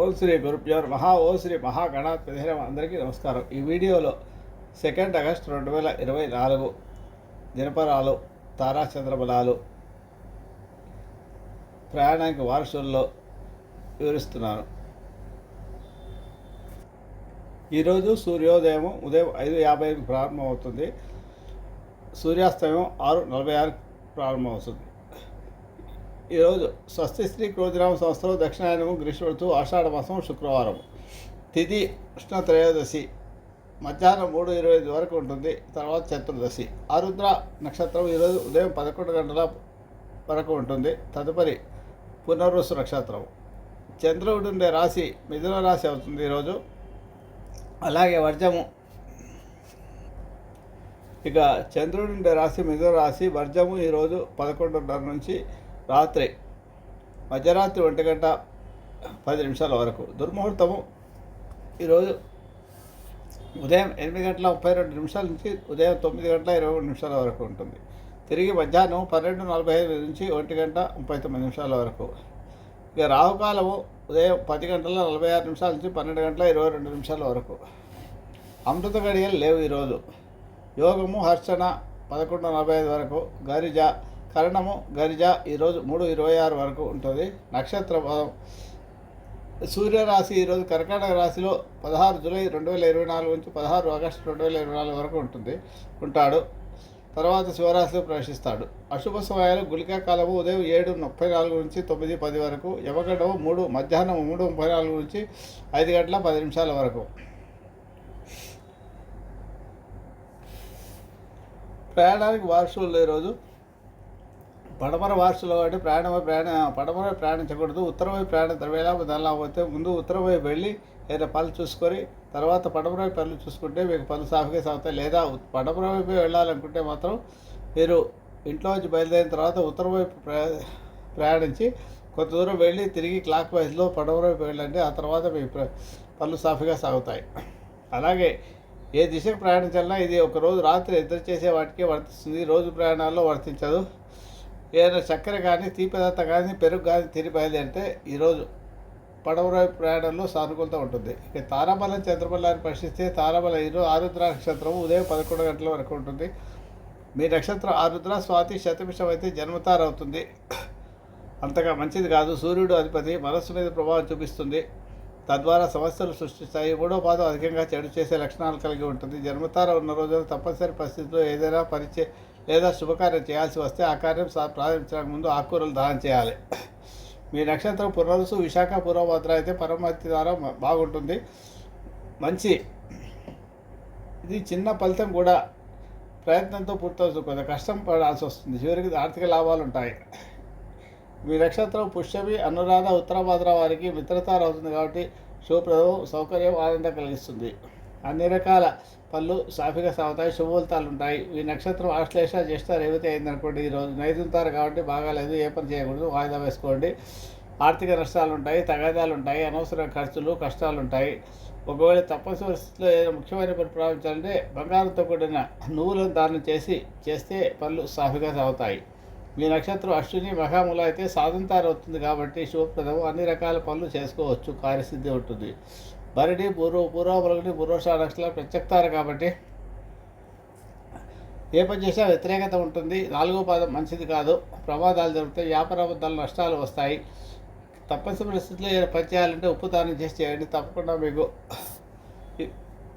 ఓం శ్రీ గురుభ్యో మహా ఓం శ్రీ మహాగణాధిపతి అందరికీ నమస్కారం. ఈ వీడియోలో సెకండ్ ఆగస్ట్ రెండు వేల ఇరవై నాలుగు దినపరాలు తారాచంద్రబలాలు ప్రయాణానికి వారసుల్లో వివరిస్తున్నాను. ఈరోజు సూర్యోదయం ఉదయం ఐదు యాభై ప్రారంభమవుతుంది. సూర్యాస్తమయం ఆరు నలభై ఆరు ప్రారంభమవుతుంది. ఈరోజు స్వస్తి శ్రీ క్రోధిరామ సంవత్సరం దక్షిణాయనము గ్రీష్మ ఋతువు ఆషాఢ మాసం శుక్రవారం తిథి కృష్ణ త్రయోదశి మధ్యాహ్నం మూడు ఇరవై ఐదు వరకు ఉంటుంది తర్వాత చతుర్దశి. ఆరుద్ర నక్షత్రం ఈరోజు ఉదయం పదకొండు గంటల వరకు ఉంటుంది తదుపరి పునర్వసు నక్షత్రం చంద్రుడు ఉండే రాశి మిథున రాశి అవుతుంది ఈరోజు. అలాగే వర్జము. ఇక చంద్రుడు ఉండే రాశి మిథున రాశి వర్జము ఈరోజు పదకొండున్నర నుంచి రాత్రి మధ్యరాత్రి ఒంటి గంట పది నిమిషాల వరకు. దుర్ముహూర్తము ఈరోజు ఉదయం ఎనిమిది గంటల ముప్పై రెండు నిమిషాల నుంచి ఉదయం తొమ్మిది గంటల ఇరవై మూడు నిమిషాల వరకు ఉంటుంది. తిరిగి మధ్యాహ్నం పన్నెండు నలభై ఐదు నుంచి ఒంటి గంట ముప్పై తొమ్మిది నిమిషాల వరకు. ఇక రాహుకాలము ఉదయం పది గంటల నలభై ఆరు నిమిషాల నుంచి పన్నెండు గంటల ఇరవై రెండు నిమిషాల వరకు. అమృత గడియలు లేవు ఈరోజు. యోగము హర్షణ పదకొండు నలభై ఐదు వరకు. గరిజ కరణము గరిజ ఈరోజు మూడు ఇరవై ఆరు వరకు ఉంటుంది. నక్షత్ర పదం సూర్యరాశి ఈరోజు కర్కాటక రాశిలో పదహారు జూలై రెండు వేల ఇరవై నాలుగు నుంచి పదహారు ఆగస్టు రెండు వేల ఇరవై నాలుగు వరకు ఉంటుంది. ఉంటాడు. తర్వాత శివరాశిలో ప్రవేశిస్తాడు. అశుభ సమయాలు గుళికా కాలము ఉదయం ఏడు ముప్పై నాలుగు నుంచి తొమ్మిది పది వరకు యమగండము మూడు మధ్యాహ్నం మూడు ముప్పై నాలుగు నుంచి ఐదు గంటల పది నిమిషాల వరకు. ప్రయాణానికి వారసులు ఈరోజు. పడమర వారసులు కాబట్టి ప్రయాణం ప్రయాణ పడమర ప్రయాణించకూడదు ఉత్తర వైపు ప్రయాణం వేళ దానిలో పోతే ముందు ఉత్తర వైపు వెళ్ళి ఏదైనా పనులు చూసుకొని తర్వాత పడమర పనులు చూసుకుంటే మీకు పనులు సాఫీగా సాగుతాయి. లేదా పడమర వైపు వెళ్ళాలనుకుంటే మాత్రం మీరు ఇంట్లో నుంచి బయలుదేరిన తర్వాత ఉత్తరం వైపు ప్రయా ప్రయాణించి కొంత దూరం వెళ్ళి తిరిగి క్లాక్ వైజ్లో పడమర వైపు వెళ్ళండి. ఆ తర్వాత మీ పనులు సాఫీగా సాగుతాయి. అలాగే ఏ దిశకు ప్రయాణించాలన్నా ఇది ఒకరోజు రాత్రి నిద్ర చేసే వాటికి వర్తిస్తుంది. రోజు ప్రయాణాల్లో వర్తించదు. ఏదైనా చక్కెర కానీ తీపదార్థ కానీ పెరుగు కానీ తిని బయలుదేరితే ఈరోజు పడవరాయి ప్రయాణంలో సానుకూలత ఉంటుంది. ఇక తారాబలం చంద్రబలాన్ని పరిశీలిస్తే తారాబలం ఈరోజు ఆరుద్ర నక్షత్రం ఉదయం పదకొండు గంటల వరకు ఉంటుంది. మీ నక్షత్రం ఆరుద్ర స్వాతి శతభిషం అయితే జన్మతార అవుతుంది. అంతగా మంచిది కాదు. సూర్యుడు అధిపతి మనస్సు మీద ప్రభావం చూపిస్తుంది. తద్వారా సమస్యలు సృష్టిస్తాయి. మూడో పాదం అధికంగా చెడు చేసే లక్షణాలు కలిగి ఉంటుంది. జన్మతార ఉన్న రోజున తప్పనిసరి పరిస్థితుల్లో ఏదైనా పరిచే లేదా శుభకార్యం చేయాల్సి వస్తే ఆ కార్యం సా- ప్రారంభించడానికి ముందు ఆకుకూరలు దానం చేయాలి. మీ నక్షత్రం పునరుసు విశాఖ పూర్వభద్ర అయితే పరమతి ద్వారా బాగుంటుంది. మంచి ఇది చిన్న ఫలితం కూడా ప్రయత్నంతో పూర్తవుతుంది. కొంత కష్టం పడాల్సి వస్తుంది. చివరికి ఆర్థిక లాభాలు ఉంటాయి. మీ నక్షత్రం పుష్యమి అనురాధ ఉత్తరాభద్ర వారికి మిత్రతార అవుతుంది కాబట్టి శుభప్రదం సౌకర్యం ఆనందం కలిగిస్తుంది. అన్ని రకాల పళ్ళు సాఫీగా సాగుతాయి శుభఫలితాలు ఉంటాయి ఈ నక్షత్రం ఆశ్లేష జ్యేష్ఠ రేవతి అయిందనుకోండి ఈరోజు నైదుంతారు కాబట్టి బాగాలేదు ఏ పని చేయకూడదు వాయిదా వేసుకోండి. ఆర్థిక నష్టాలు ఉంటాయి తగాదాలు ఉంటాయి అనవసర ఖర్చులు కష్టాలు ఉంటాయి ఒకవేళ తప్పనిసరి పరిస్థితిలో ఏదైనా ముఖ్యమైన పని ప్రారంభించాలంటే బంగారంతో కూడిన నువ్వులను దానం చేసి చేస్తే పళ్ళు సాఫీగా సాగుతాయి. మీ నక్షత్రం అశ్విని మహాముల అయితే సాధంతారు అవుతుంది కాబట్టి శుభప్రదం అన్ని రకాల పనులు చేసుకోవచ్చు కార్యసిద్ధి ఉంటుంది. భరణి పూర్వ పూర్వబలగని పూర్వష నక్షత్రాలు ప్రత్యక్తారు కాబట్టి ఏ పని చేసినా వ్యతిరేకత ఉంటుంది. నాలుగో పాదం మంచిది కాదు. ప్రమాదాలు జరుగుతాయి. వ్యాపార అబద్ధాలు నష్టాలు వస్తాయి. తప్పనిసరి పరిస్థితుల్లో ఏదైనా పని చేయాలంటే ఉప్పు దానం చేసి చేయండి. తప్పకుండా మీకు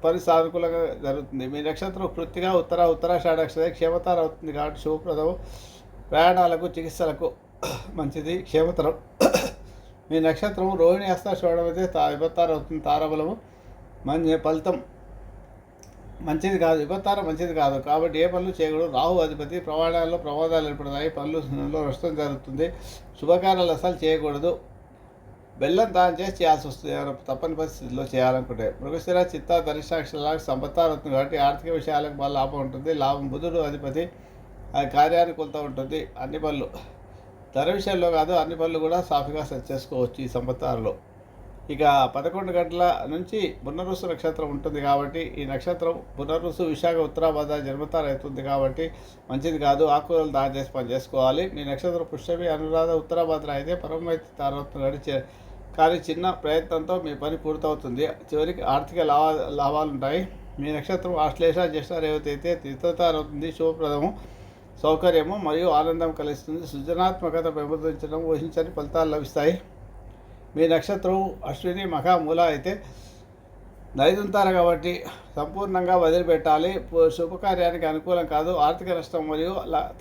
పని సానుకూలంగా జరుగుతుంది. మీ నక్షత్రం వృత్తిగా ఉత్తర ఉత్తరాషాఢ నక్షత్రం క్షేమతరం అవుతుంది కాబట్టి శుభప్రదం ప్రయాణాలకు చికిత్సలకు మంచిది. క్షేమతరం. మీ నక్షత్రం రోహిణి హస్త చూడమైతే తా ఇబత్తారు అవుతుంది తారబలము. మంచి ఫలితం. మంచిది కాదు ఇబత్తార మంచిది కాదు. కాబట్టి ఏ పనులు చేయకూడదు. రాహు అధిపతి ప్రమాణాల్లో ప్రమాదాలు ఏర్పడతాయి. పనులలో నష్టం జరుగుతుంది. శుభకార్యాలు అసలు చేయకూడదు. బెల్లం దానం చేసి చేయాల్సి వస్తుంది. ఏమైనా తప్పని పరిస్థితుల్లో చేయాలనుకుంటే. మృగశిర చిత్త ధరిష్టాక్షరాలకు సంపత్తారు అవుతుంది కాబట్టి ఆర్థిక విషయాలకు బాగా లాభం ఉంటుంది. లాభం బుధుడు అధిపతి. అది కార్యానుకూలత ఉంటుంది. అన్ని పనులు. ధర విషయంలో కాదు అన్ని పనులు కూడా సాఫీగా చేసుకోవచ్చు ఈ సంవత్సరాల్లో. ఇక పదకొండు గంటల నుంచి పునరుసు నక్షత్రం ఉంటుంది కాబట్టి ఈ నక్షత్రం పునరుసు విశాఖ ఉత్తరాభద్ర జన్మతార అవుతుంది కాబట్టి మంచిది కాదు ఆకుకూరలు దాని చేసి పని చేసుకోవాలి. మీ నక్షత్రం పుష్యమి అనురాధ ఉత్తరాభద్ర అయితే పరమైతి తారవుతుంది చే కానీ చిన్న ప్రయత్నంతో మీ పని పూర్తవుతుంది. చివరికి ఆర్థిక లాభా లాభాలు ఉంటాయి మీ నక్షత్రం ఆశ్లేష జ్యేష్ఠ రేవతి అయితే తీర్థతారవుతుంది శుభప్రదము. సౌకర్యము మరియు ఆనందం కలిగిస్తుంది. సృజనాత్మకత పెంపొందించడం ఊహించని ఫలితాలు లభిస్తాయి. మీ నక్షత్రం అశ్విని మఖ మూల అయితే నైదుంతారు కాబట్టి సంపూర్ణంగా వదిలిపెట్టాలి. శుభకార్యానికి అనుకూలం కాదు. ఆర్థిక నష్టం మరియు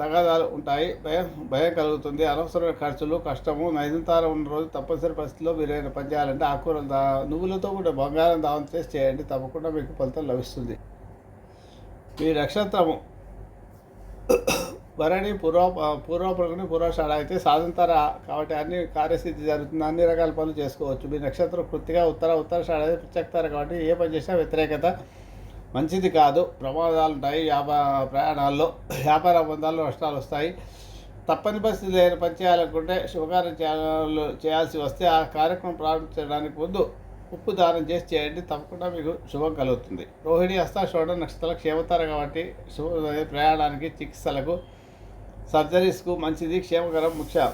తగాదాలు ఉంటాయి. భయం భయం కలుగుతుంది. అనవసరమైన ఖర్చులు కష్టము నైదుంతారం ఉన్న రోజు తప్పనిసరి పరిస్థితిలో మీరు ఏమైనా పని చేయాలంటే ఆకుకూరలు దా నువ్వులతో కూడా బంగారం దావం చేసి చేయండి. తప్పకుండా మీకు ఫలితం లభిస్తుంది. మీ నక్షత్రము భరణి పూర్వ పూర్వపులకుని పూర్వషాఢ అయితే సాధంతర కాబట్టి అన్ని కార్యసిద్ధి జరుగుతుంది అన్ని రకాల పనులు చేసుకోవచ్చు. మీ నక్షత్రం కృతిగా ఉత్తర ఉత్తరాషాఢ అయితే ప్రత్యక్తారు కాబట్టి ఏ పని చేసినా వ్యతిరేకత మంచిది కాదు. ప్రమాదాలు ఉంటాయి వ్యాపార ప్రయాణాల్లో వ్యాపార బంధాల్లో నష్టాలు వస్తాయి. తప్పని పరిస్థితి లేని పని చేయాలనుకుంటే శుభకార్యం చేయాలి చేయాల్సి వస్తే ఆ కార్యక్రమం ప్రారంభించడానికి ముందు ఉప్పు దానం చేసి చేయండి తప్పకుండా మీకు శుభం కలుగుతుంది. రోహిణి హస్త షోడ నక్షత్రాలు క్షేమతార కాబట్టి శుభ ప్రయాణానికి చికిత్సలకు సర్జరీస్కు మంచిది క్షేమకరం ముఖ్యం.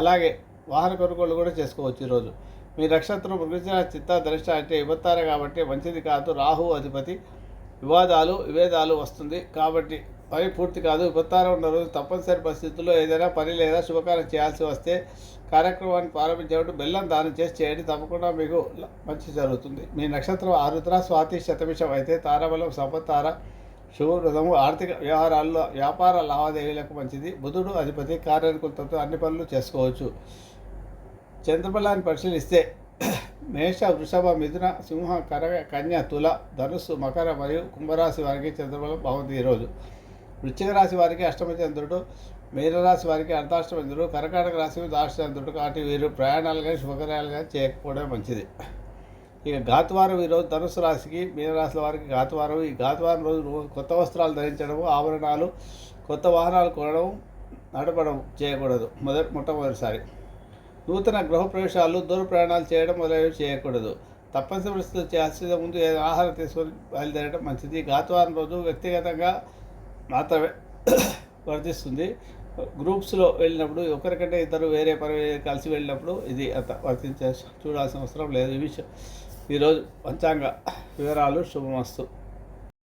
అలాగే వాహన కొనుగోలు కూడా చేసుకోవచ్చు ఈరోజు. మీ నక్షత్రం మృగశిర చిత్త దరిష్ట అంటే ఇవ్వతారు కాబట్టి మంచిది కాదు. రాహు అధిపతి. వివాదాలు విభేదాలు వస్తుంది కాబట్టి పని పూర్తి కాదు. ఇవ్వతారు ఉన్న రోజు తప్పనిసరి పరిస్థితుల్లో ఏదైనా పని లేదా శుభకార్యం చేయాల్సి వస్తే కార్యక్రమాన్ని ప్రారంభించేటప్పుడు బెల్లం దానం చేసి చేయండి. తప్పకుండా మీకు మంచి జరుగుతుంది. మీ నక్షత్రం ఆరుద్ర స్వాతి శతమిషం అయితే తారబలం సంపత్తార శుభవృతము ఆర్థిక వ్యవహారాల్లో వ్యాపార లావాదేవీలకు మంచిది. బుధుడు అధిపతి కార్యానుకూలతతో అన్ని పనులు చేసుకోవచ్చు. చంద్రబలాన్ని పరిశీలిస్తే మేష వృషభ మిథున సింహ కర కన్య తుల ధనుస్సు మకర మరియు కుంభరాశి వారికి చంద్రబలం బాగుంది ఈరోజు వృశ్చిక రాశి వారికి అష్టమ చంద్రుడు మీనరాశి వారికి అర్ధాష్టమ చంద్రుడు కర్కాటక రాశి దాష్టచంద్రుడు కాబట్టి వీరు ప్రయాణాలు కానీ శుభకార్యాలు కానీ చేయకపోవడం మంచిది. ఇక ఘాతువారం ఈరోజు ధనుసు రాశికి మీనరాశుల వారికి ఘాతువారం. ఈ ఘాతువారం రోజు కొత్త వస్త్రాలు ధరించడము ఆభరణాలు కొత్త వాహనాలు కొనడం నడపడం చేయకూడదు. మొదటి మొట్టమొదటిసారి. నూతన గృహ ప్రవేశాలు దూర ప్రయాణాలు చేయడం మొదలైనవి చేయకూడదు. తప్పనిసరి పరిస్థితులు చేయాల్సిన ముందు ఏదైనా ఆహారం తీసుకొని బయలుదేరడం మంచిది. ఘాతువారం రోజు వ్యక్తిగతంగా మాత్రమే వర్తిస్తుంది. గ్రూప్స్లో వెళ్ళినప్పుడు ఒకరికంటే ఇద్దరు వేరే పని కలిసి వెళ్ళినప్పుడు ఇది అంత వర్తించే చూడాల్సిన అవసరం లేదు. ఈ విషయం ఈరోజు పంచాంగ వివరాలు శుభమస్తు.